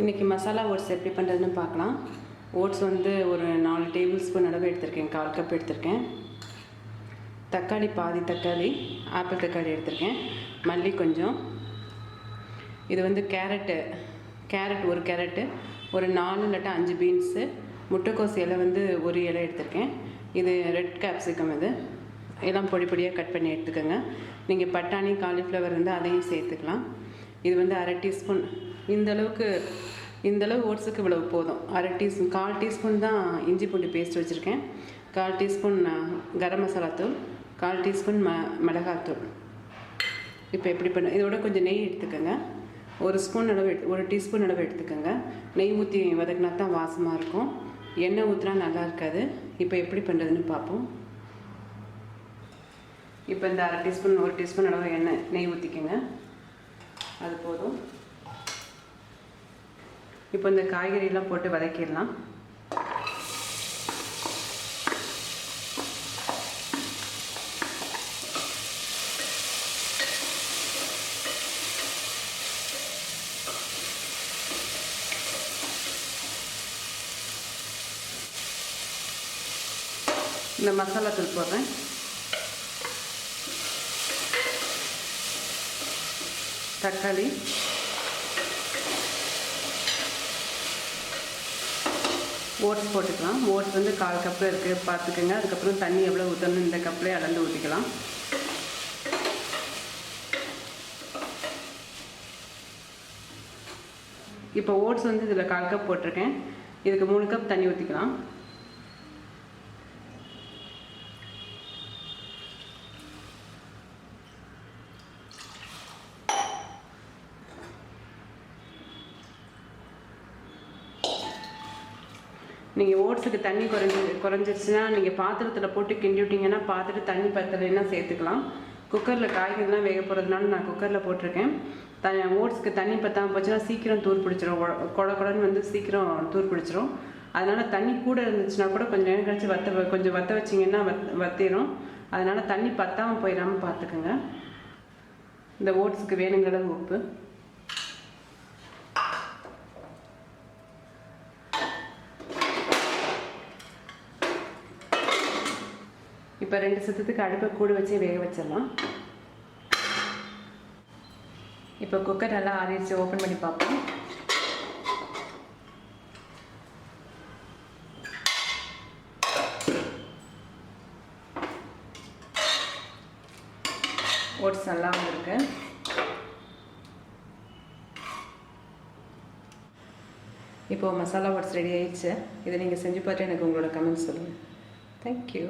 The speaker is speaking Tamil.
இன்றைக்கி மசாலா ஓட்ஸ் எப்படி பண்ணுறதுன்னு பார்க்கலாம். ஓட்ஸ் வந்து ஒரு நாலு டேபிள் ஸ்பூன் அளவு எடுத்திருக்கேன். கால் கப் எடுத்திருக்கேன். தக்காளி பாதி தக்காளி ஆப்பிள் தக்காளி எடுத்திருக்கேன். மல்லி கொஞ்சம். இது வந்து கேரட்டு கேரட் ஒரு கேரட்டு ஒரு நாலு இல்லாட்டா அஞ்சு பீன்ஸு முட்டைக்கோஸ் இலை வந்து ஒரு இலை எடுத்திருக்கேன். இது ரெட் கேப்சிகம் இது. எல்லாம் பொடி பொடியாக கட் பண்ணி எடுத்துக்கோங்க. நீங்கள் பட்டாணி காலிஃப்ளவர் இருந்தால் அதையும் சேர்த்துக்கலாம். இது வந்து அரை டீஸ்பூன். இந்த அளவுக்கு இந்த அளவு ஓட்ஸுக்கு இவ்வளவு போதும். அரை டீஸ்பூன் கால் டீஸ்பூன் தான் இஞ்சி பூண்டு பேஸ்ட் வச்சுருக்கேன். கால் டீஸ்பூன் கரம் மசாலா தூள் கால் டீஸ்பூன் ம மிளகாத்தூள் இப்போ எப்படி பண்ண இதோட கொஞ்சம் நெய் எடுத்துக்கோங்க. ஒரு ஸ்பூன் அளவு எடுத்து ஒரு டீஸ்பூன் அளவு எடுத்துக்கோங்க. நெய் ஊற்றி வதக்கினா தான் வாசமாக இருக்கும். எண்ணெய் ஊற்றினா நல்லா இருக்காது. இப்போ எப்படி பண்ணுறதுன்னு பார்ப்போம். இப்போ இந்த அரை டீஸ்பூன் ஒரு டீஸ்பூன் அளவு எண்ணெய் நெய் ஊற்றிக்கோங்க அது போதும். இப்போ இந்த காய்கறியெல்லாம் போட்டு வதக்கிடலாம். இந்த மசாலா தூள் போடுறேன். தக்காளி. ஓட்ஸ் போட்டுக்கலாம். ஓட்ஸ் வந்து கால் கப்பு இருக்குது பார்த்துக்கோங்க. அதுக்கப்புறம் தண்ணி எவ்வளோ ஊற்றணும் இந்த கப்லேயே அளந்து ஊற்றிக்கலாம் இப்போ ஓட்ஸ் வந்து இதில் கால் கப் போட்டிருக்கேன். இதுக்கு மூணு கப் தண்ணி ஊற்றிக்கலாம் நீங்கள் ஓட்ஸுக்கு தண்ணி குறைஞ்சி குறைஞ்சிருச்சுன்னா நீங்கள் பாத்திரத்தில் போட்டு கிண்டி விட்டிங்கன்னா பார்த்துட்டு தண்ணி பத்தலைன்னா சேர்த்துக்கலாம்? குக்கரில் காய்கறிலாம் வேக போகிறதுனால நான் குக்கரில் போட்டிருக்கேன். த ஓட்ஸ்க்கு தண்ணி பற்றாமல் போச்சுன்னா சீக்கிரம் தூர் பிடிச்சிரும். குட கொட வந்து சீக்கிரம் தூர் பிடிச்சிரும். அதனால தண்ணி கூட இருந்துச்சுன்னா கூட கொஞ்சம் நேரம் கழிச்சு வத்த கொஞ்சம் வத்த வச்சிங்கன்னா வத் வத்திரும். அதனால் தண்ணி பற்றாமல் போயிடாமல் பார்த்துக்குங்க இந்த ஓட்ஸுக்கு வேணுங்கிற உப்பு. இப்போ ரெண்டு சத்தத்துக்கு அடுப்பை கூட வச்சு வேக வச்சிடலாம். இப்போ குக்கர் நல்லா ஆறிடுச்சு ஓப்பன் பண்ணி பார்ப்போம். ஓட்ஸ் நல்லா வந்திருக்கு. இப்போ மசாலா ஓட்ஸ் ரெடி ஆயிடுச்சு. இதை நீங்கள் செஞ்சு பார்த்து எனக்கு உங்களோட கமெண்ட்ஸ் சொல்லுங்கள் தேங்க்யூ